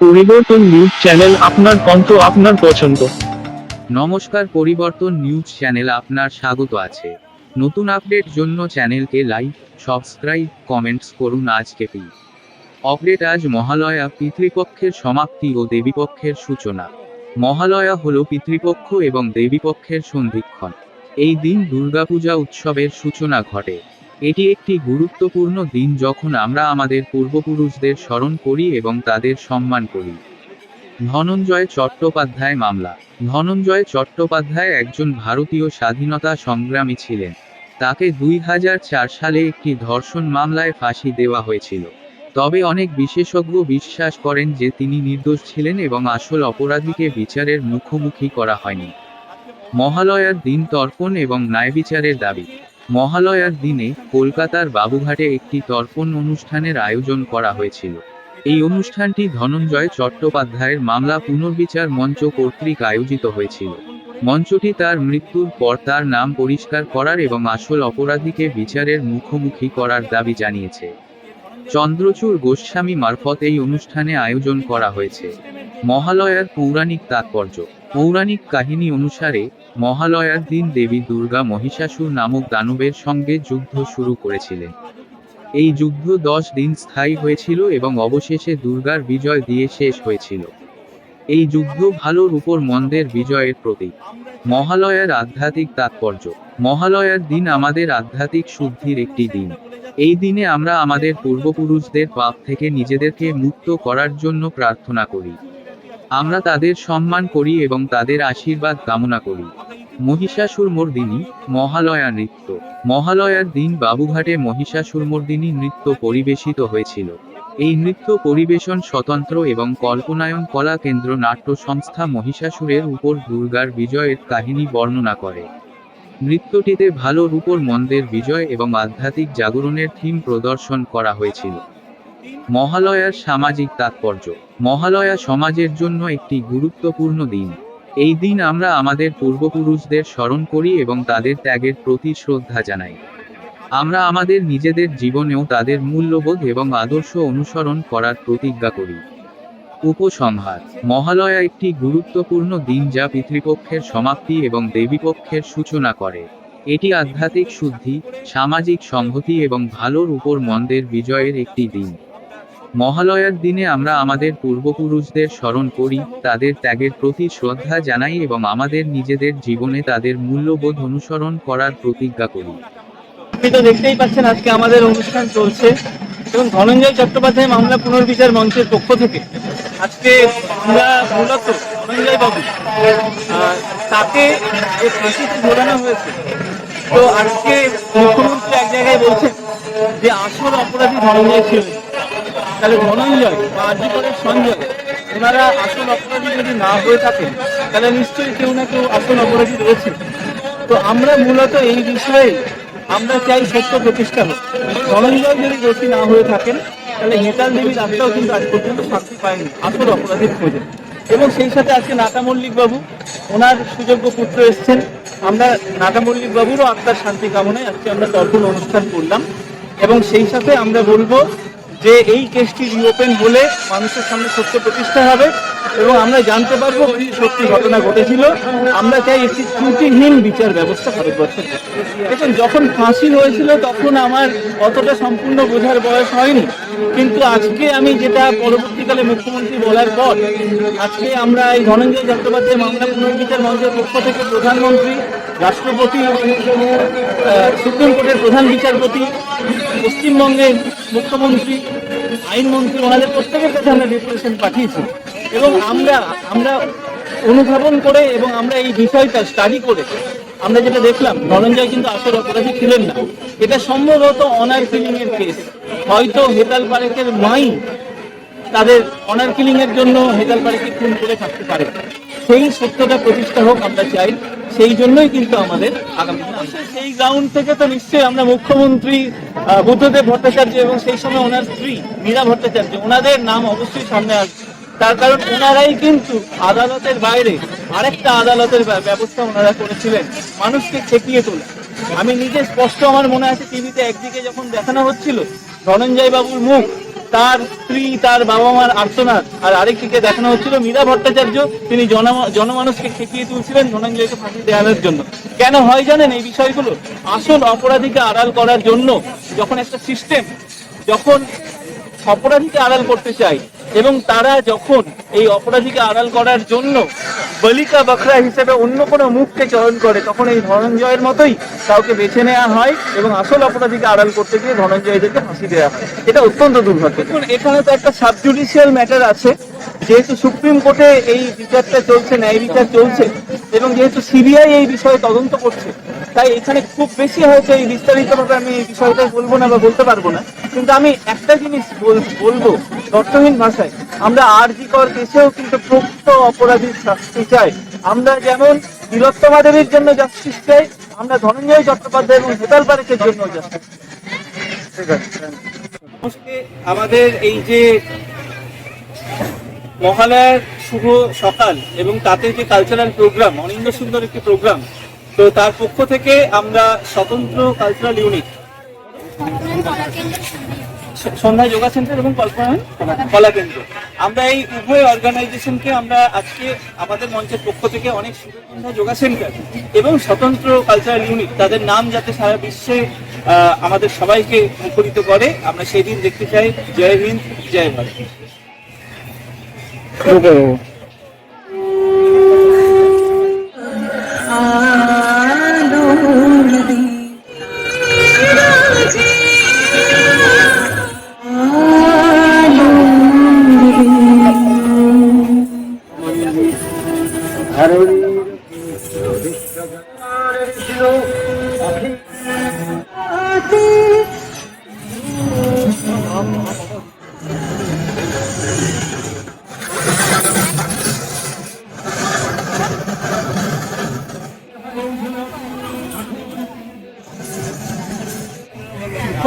পরিবর্তন news channel আপনার কণ্ঠ, আপনার পছন্দ। নমস্কার, পরিবর্তন নিউজ চ্যানেল আপনার স্বাগত আছে। নতুন আপডেট জন্য চ্যানেলকে লাইক, সাবস্ক্রাইব, কমেন্টস করুন আজকে পি অপডেট আজ মহালয়া পিতৃপক্ষের সমাপ্তি ও দেবীপক্ষের সূচনা। মহালয়া হল পিতৃপক্ষ এবং দেবীপক্ষের সন্ধিক্ষণ। এই দিন দুর্গাপূজা উৎসবের সূচনা ঘটে। এটি একটি গুরুত্বপূর্ণ দিন যখন আমরা আমাদের পূর্বপুরুষদের স্মরণ করি এবং তাদের সম্মান করি। ধনঞ্জয় চট্টোপাধ্যায় মামলা। ধনঞ্জয় চট্টোপাধ্যায় একজন ভারতীয় স্বাধীনতা সংগ্রামী ছিলেন। তাকে দুই হাজার চার সালে একটি ধর্ষণ মামলায় ফাঁসি দেওয়া হয়েছিল। তবে অনেক বিশেষজ্ঞ বিশ্বাস করেন যে তিনি নির্দোষ ছিলেন এবং আসল অপরাধীকে বিচারের মুখোমুখি করা হয়নি। মহালয়ার দিন তর্পণ এবং ন্যায় বিচারের দাবি। মহালয়ার দিনে কলকাতার বাবুঘাটে একটি তর্পণ অনুষ্ঠানের আয়োজন করা হয়েছিল। এই অনুষ্ঠানটি ধনঞ্জয় চট্টোপাধ্যায়ের মামলা পুনর্বিচার মঞ্চ কর্তৃক আয়োজিত হয়েছিল। মঞ্চটি তার মৃত্যুর পর তার নাম পরিষ্কার করার এবং আসল অপরাধীকে বিচারের মুখোমুখি করার দাবি জানিয়েছে। চন্দ্রচূড় গোস্বামী মারফত এই অনুষ্ঠানে আয়োজন করা হয়েছে। মহালয়ার পৌরাণিক তাৎপর্য। পৌরাণিক কাহিনী অনুসারে মহালয়ার দিন দেবী দুর্গা মহিষাসুর নামক দানবের সঙ্গে যুদ্ধ শুরু করেছিলেন। এই যুদ্ধ দশ দিন স্থায়ী হয়েছিল এবং অবশেষে দুর্গার বিজয় দিয়ে শেষ হয়েছিল। এই যুদ্ধ ভালোর উপর মন্দের বিজয়ের প্রতীক। মহালয়ার আধ্যাত্মিক তাৎপর্য। মহালয়ার দিন আমাদের আধ্যাত্মিক শুদ্ধির একটি দিন। এই দিনে আমরা আমাদের পূর্বপুরুষদের পাপ থেকে নিজেদেরকে মুক্ত করার জন্য প্রার্থনা করি। আমরা তাদের সম্মান করি এবং তাদের আশীর্বাদ কামনা করি। মহিষাসুরমর্দিনী মহালয়া নৃত্য। মহালয়ার দিন বাবুঘাটে মহিষাসুরমর্দিনী নৃত্য পরিবেশিত হয়েছিল। এই নৃত্য পরিবেশন স্বতন্ত্র এবং কল্পনায়ন কলা কেন্দ্র নাট্য সংস্থা মহিষাসুরের উপর দুর্গার বিজয়ের কাহিনী বর্ণনা করে। নৃত্যটিতে ভালোর উপর মন্দের বিজয় এবং আধ্যাত্মিক জাগরণের থিম প্রদর্শন করা হয়েছিল। মহালয়ার সামাজিক তাৎপর্য। মহালয়া সমাজের জন্য একটি গুরুত্বপূর্ণ দিন। এই দিন আমরা আমাদের পূর্বপুরুষদের স্মরণ করি এবং তাদের ত্যাগের প্রতি শ্রদ্ধা জানাই। আমরা আমাদের নিজেদের জীবনেও তাদের মূল্যবোধ এবং আদর্শ অনুসরণ করার প্রতিজ্ঞা করি। উপসংহার। মহালয়া একটি গুরুত্বপূর্ণ দিন যা পিতৃপক্ষের সমাপ্তি এবং দেবীপক্ষের সূচনা করে। এটি আধ্যাত্মিক শুদ্ধি, সামাজিক সংহতি এবং ভালোর উপর মন্দের বিজয়ের একটি দিন। মহালয়ার দিনে আমরা আমাদের পূর্বপুরুষদের স্মরণ করি, তাদের ত্যাগের প্রতি শ্রদ্ধা জানাই এবং আমাদের নিজেদের জীবনে তাদের মূল্যবোধ অনুসরণ করার প্রতিজ্ঞা করি। আপনি তো দেখতেই পাচ্ছেন আজকে আমাদের অনুষ্ঠান চলছে এবং ধনঞ্জয় চট্টোপাধ্যায় মামলা পুনর্বিচার মঞ্চের পক্ষ থেকে আজকে আমরা মূলত ধনঞ্জয় বাবু তাকে যে ফাঁসিতে ঝোলানো হয়েছে। তো আজকে মুখ্যমন্ত্রী এক জায়গায় বলছেন যে আসল অপরাধী ধনঞ্জয় ছিল তাহলে ধনঞ্জয় বা আর্যিকরের সঞ্জয়, ওনারা আসল অপরাধী যদি না হয়ে থাকেন, তাহলে নিশ্চয়ই কেউ না কেউ আসল অপরাধী রয়েছে তো আমরা মূলত এই বিষয়ে আমরা চাই সত্য প্রতিষ্ঠা হোক। ধনঞ্জয় যদি দোষী না হয়ে থাকেন, তাহলে হেতাল দেবীর আত্মাও কিন্তু আজ পর্যন্ত শান্তি পায়নি, আসল অপরাধীর খোঁজে। এবং সেই সাথে আজকে নাটা মল্লিক বাবু, ওনার সুযোগ্য পুত্র এসছেন। আমরা নাটা মল্লিক বাবুরও আত্মার শান্তি কামনায় আজকে আমরা তর্পণ অনুষ্ঠান করলাম। এবং সেই সাথে আমরা বলব যে এই কেসটি রিওপেন হলে মানুষের সামনে সত্য প্রতিষ্ঠা হবে এবং আমরা জানতে পারব সত্যি ঘটনা ঘটেছিল। আমরা চাই একটি ত্রুটিহীন বিচার ব্যবস্থা ভারতবর্ষে দেখুন, যখন ফাঁসি হয়েছিল তখন আমার অতটা সম্পূর্ণ বোঝার বয়স হয়নি। কিন্তু আজকে আমি যেটা পরবর্তীকালে মুখ্যমন্ত্রী বলার পর, আজকে আমরা এই ধনঞ্জয় চট্টোপাধ্যায় মামলা পুনর্বিচার মঞ্চের পক্ষ থেকে প্রধানমন্ত্রী, রাষ্ট্রপতি সুপ্রিম কোর্টের প্রধান বিচারপতি পশ্চিমবঙ্গের মুখ্যমন্ত্রী, আইনমন্ত্রী, ওনাদের প্রত্যেকের কাছে আমরা ডেপুটেশন পাঠিয়েছি। এবং আমরা আমরা অনুধাবন করে এবং আমরা এই বিষয়টা স্টাডি করে আমরা যেটা দেখলাম, ধনঞ্জয় কিন্তু আসল অপরাধী ছিলেন না। এটা সম্ভবত অনার কিলিং এর কেস হয়তো হেতাল পারেকের মাই তাদের অনার কিলিং এর জন্য হেতাল পারেকে খুন করে থাকতে পারে। সেই সত্যটা প্রতিষ্ঠা হোক আমরা চাই, সেই জন্যই কিন্তু আমাদের আগামী সেই গ্রাউন্ড থেকে তো নিশ্চয়ই আমরা মুখ্যমন্ত্রী বুদ্ধদেব ভট্টাচার্য এবং সেই সময় ওনার স্ত্রী মীরা ভট্টাচার্য, ওনাদের নাম অবশ্যই সামনে আসবে। তার কারণ ওনারাই কিন্তু আদালতের বাইরে আরেকটা আদালতের ব্য- ব্যবস্থা ওনারা করেছিলেন, মানুষকে ছেপিয়ে তোলে। আমি নিজে স্পষ্ট আমার মনে আছে, টিভিতে একদিকে যখন দেখানো হচ্ছিল, ধনঞ্জয় বাবুর মুখ তার স্ত্রী, তার বাবা মার আর্তনাদ আর আরেকটিকে দেখানো হচ্ছিল মীরা ভট্টাচার্য। তিনি জন- জনমানুষকে খেপিয়ে তুলছিলেন ধনঞ্জয়কে ফাঁসি দেওয়ানোর জন্য। কেন হয় জানেন এই বিষয়গুলো? আসল অপরাধীকে আড়াল করার জন্য যখন একটা সিস্টেম যখন অপরাধীকে আড়াল করতে চাই এবং তারা যখন এই অপরাধীকে আড়াল করার জন্য বলিকা বকরা হিসেবে অন্য কোনো মুখকে চয়ন করে, তখন এই ধনঞ্জয়ের মতোই কাউকে বেছে নেওয়া হয় এবং আসল অপরাধীকে আড়াল করতে গিয়ে ধনঞ্জয়দেরকে ফাঁসি দেওয়া হয়। এটা অত্যন্ত দুর্ভাগ্য। এখানে তো একটা সাব জুডিশিয়াল ম্যাটার আছে। যেহেতু সুপ্রিম কোর্টে এই বিচারটা চলছে, ন্যায় বিচার চলছে, এবং যেহেতু সিবিআই এই বিষয়ে তদন্ত করছে তাই এখানে খুব বেশি হয়তো এই বিস্তারিতভাবে আমি এই বিষয়টা বলব না বা বলতে পারব না। কিন্তু আমি একটা জিনিস বল- বলব অর্থহীন ভাষায়। আমরা আর জি কর কেসেও কিন্তু প্রকৃত অপরাধীর শাস্তি চাই। আমরা যেমন তিলোত্তমা দেবীর জন্য জাস্টিস চাই, আমরা ধনঞ্জয় চট্টোপাধ্যায় এবং হেতাল পারেকের জন্য জাস্টিস ঠিক আছে আমাদের এই যে মহালয়ার শুভ সকাল এবং তাতে যে কালচারাল প্রোগ্রাম অনিন্দ সুন্দর একটি প্রোগ্রাম তো তার পক্ষ থেকে আমরা স্বতন্ত্র কালচারাল ইউনিট সন্ধ্যায় যোগা সেন্টার এবং কল্পনা কলা কেন্দ্র। আমরা এই উভয় অর্গানাইজেশনকে আমরা আজকে আমাদের মঞ্চের পক্ষ থেকে অনেক সুন্দর যোগা সেন্টার এবং স্বতন্ত্র কালচারাল ইউনিট তাদের নাম যাতে সারা বিশ্বে আমাদের সবাইকে মুখরিত করে আমরা সেই দিন দেখতে চাই জয় হিন্দ জয় ভারত।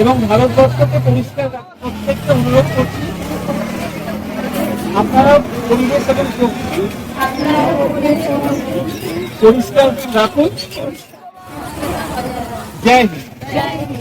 এবং ভারতবর্ষকে পরিষ্কার প্রত্যেককে অনুরোধ করছি। আপনারা পরিবেশ এবং পরিষ্কার রাখুন। জয় হিন্দ।